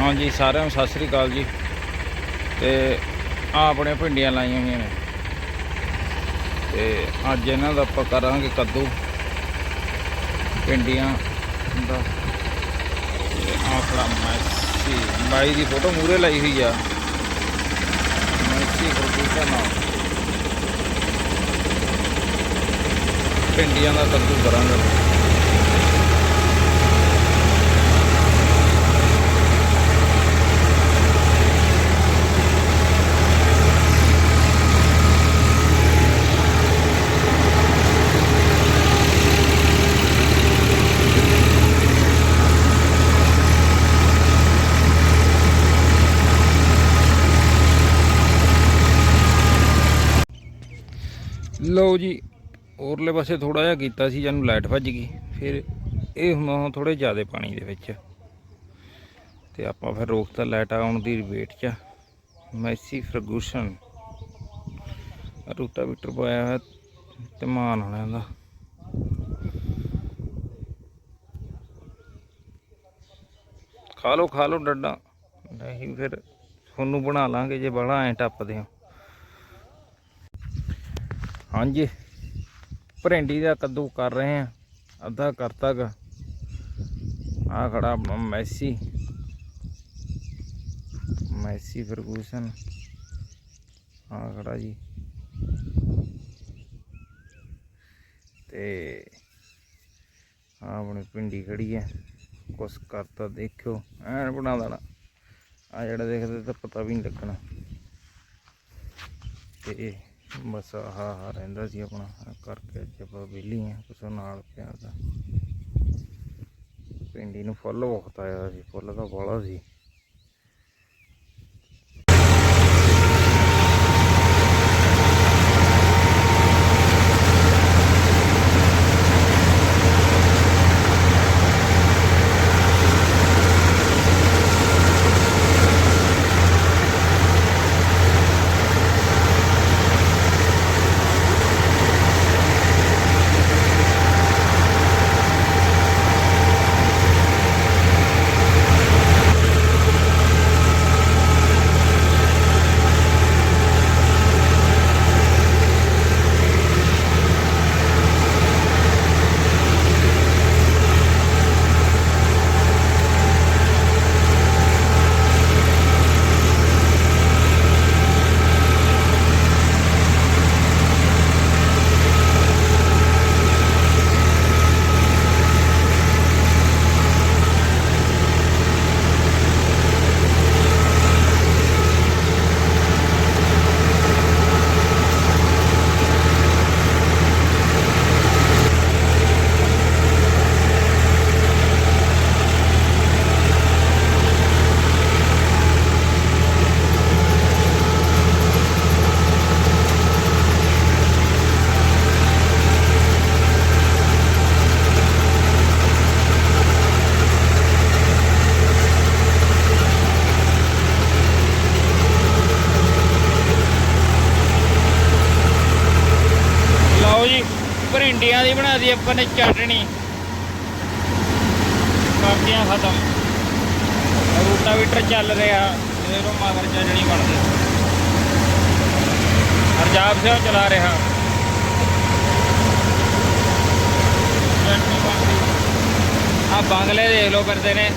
ਹਾਂਜੀ, ਸਾਰਿਆਂ ਨੂੰ ਸਤਿ ਸ੍ਰੀ ਅਕਾਲ ਜੀ। ਤੇ ਆ ਆਪਣੇ ਭਿੰਡੀਆਂ ਲਾਈਆਂ ਹੋਈਆਂ ਨੇ। ਤੇ ਅੱਜ ਇਹਨਾਂ ਦਾ ਆਪਾਂ ਕਰਾਂਗੇ ਕੱਦੂ। ਭਿੰਡੀਆਂ ਦਾ। ਆਪਣਾ ਆਖੜਾ ਮੈਸੀ। ਬਾਈ ਦੀ ਫੋਟੋ ਮੂਰੇ ਲਾਈ ਹੋਈ ਆ। ਮੈਸੀ ਪ੍ਰੋਡਿਊਸਰ ਨਾਲ। ਭਿੰਡੀਆਂ ਦਾ ਕੱਦੂ ਕਰਾਂਗੇ। ਲਓ ਜੀ ਔਰਲੇ ਪਾਸੇ ਥੋੜਾ ਜਿਹਾ ਕੀਤਾ ਸੀ ਜਾਨੂੰ ਲਾਈਟ ਭੱਜ ਗਈ। ਫਿਰ ਇਹ ਹੁਣ ਥੋੜੇ ਜ਼ਿਆਦਾ ਪਾਣੀ ਦੇ ਵਿੱਚ। ਤੇ ਆਪਾਂ ਫਿਰ ਰੋਕਤਾ ਲਾਈਟ ਆਉਣ ਦੀ ਵੇਟ 'ਚ ਮੈਸੀ ਫਰਗੂਸ਼ਨ। ਰੂਟਾਵੀਟਰ ਪਾਇਆ ਹੋਇਆ ਤੇ ਮਾਨ ਵਾਲਿਆਂ ਦਾ। ਖਾ ਲਓ ਖਾ ਲਓ ਡੱਡਾ। ਨਹੀਂ ਫਿਰ ਤੁਹਾਨੂੰ ਬਣਾ ਲਾਂਗੇ ਜੇ ਬੜਾ ਐ ਟੱਪਦੇ ਹਾਂ। ਹਾਂਜੀ। ਭਰਿੰਡੀ ਦਾ ਕੱਦੂ ਕਰ ਰਹੇ ਆ ਅੱਧਾ ਕਰਤਾ ਗਾ। ਆ ਖੜਾ ਆਪਣਾ ਮੈਸੀ। Messi Fergusson. ਆ ਖੜਾ ਜੀ। ਤੇ ਆ ਆਪਣੀ ਪਿੰਡੀ ਖੜੀ ਹੈ। ਕੁਛ ਕਰਤਾ ਦੇਖਿਓ। ਐਨ ਬਣਾ ਦੇਣਾ। ਆ ਜਿਹੜਾ ਦੇਖਦੇ ਤਾਂ ਪਤਾ ਵੀ ਨਹੀਂ ਲੱਗਣਾ। ਤੇ ਬਸ ਆਹ ਆਹ ਰਹਿੰਦਾ ਸੀ ਆਪਣਾ ਕਰਕੇ ਅੱਜ ਆਪਾਂ ਵਿਹਲੀ ਆ ਕੁਛ ਨਾਲ ਪਿਆ ਦਾ। ਪਿੰਡੀ ਨੂੰ ਫੁੱਲ ਬਹੁਤ ਆਇਆ ਸੀ, ਫੁੱਲ ਤਾਂ ਬਾਲਾ ਸੀ ਲਓ ਜੀ ਭਰਿੰਡੀਆਂ ਦੀ ਬਣਾ ਦੀ ਆਪਾਂ ਨੇ ਚਟਣੀ ਕਰਦੀਆਂ ਖਤਮ। ਰੂਟਾਵੀਟਰ ਚੱਲ ਰਿਹਾ, ਇਹਨੂੰ ਮਗਰ ਚਟਣੀ ਬਣਦੀ। ਹਰਜਾਬ ਸਿੰਘ ਚਲਾ ਰਿਹਾ। ਚਟਣੀ ਆ ਬੰਗਲੇ ਦੇਖ ਲਓ ਫਿਰਦੇ ਨੇ।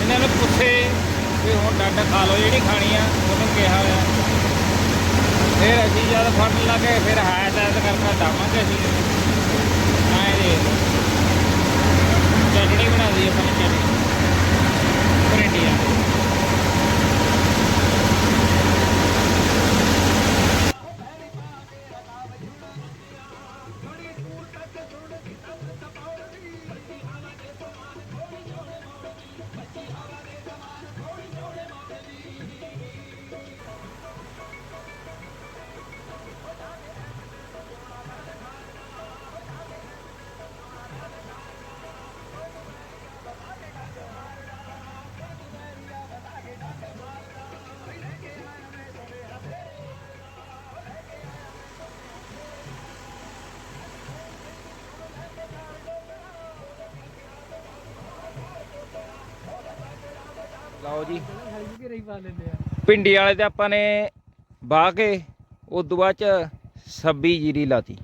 ਇਹਨਾਂ ਨੂੰ ਪੁੱਛੇ ਵੀ ਹੁਣ ਡੱਡ ਖਾ ਲਓ, ਜਿਹੜੀ ਖਾਣੀ ਆ, ਉਹਨੂੰ ਕਿਹਾ ਹੋਇਆ। ਫਿਰ ਅਸੀਂ ਜਦ ਫੜਨ ਲੱਗੇ, ਫਿਰ ਹੈ ਤਾਂ ਕਰਕੇ ਡਾਵਾਂਗੇ ਅਸੀਂ। ਆਏ ਦੇ ਚਟਣੀ ਬਣਾ ਦੀ ਆਪਾਂ ਨੇ ਚਟਣੀ। ਲਓ ਜੀ। ਪਾ ਲੈਂਦੇ ਆ ਪਿੰਡੀ ਵਾਲੇ ਤੇ ਆਪਾਂ ਨੇ ਵਾਹ ਕੇ ਉਸ ਤੋਂ ਬਾਅਦ ਚ ਸੱਬੀ ਜੀਰੀ ਲਾਤੀ।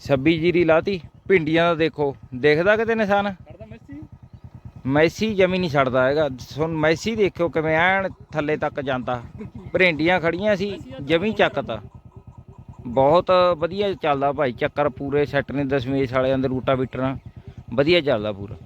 ਸੱਬੀ ਜੀਰੀ ਲਾਤੀ। ਭਿੰਡੀਆਂ ਦਾ ਦੇਖੋ ਦੇਖਦਾ ਕਿਤੇ ਨਿਸ਼ਾਨ? ਮੈਸੀ? ਜਮੀ ਨਹੀਂ ਛੱਡਦਾ ਹੈਗਾ। ਸੁਣ ਮੈਸੀ ਦੇਖਿਓ ਕਿਵੇਂ ਐਨ ਥੱਲੇ ਤੱਕ ਜਾਂਦਾ। ਭਿੰਡੀਆਂ ਖੜੀਆਂ ਸੀ ਜਮੀ ਚੱਕਤਾ ਬਹੁਤ ਵਧੀਆ ਚੱਲਦਾ ਭਾਈ। ਚੱਕਰ ਪੂਰੇ ਸੈੱਟ ਨੇ ਦਸ਼ਮੇਸ਼ ਵਾਲਿਆਂ ਦੇ ਰੂਟਾ ਬੀਟਰਾਂ ਵਧੀਆ ਚੱਲਦਾ ਪੂਰਾ।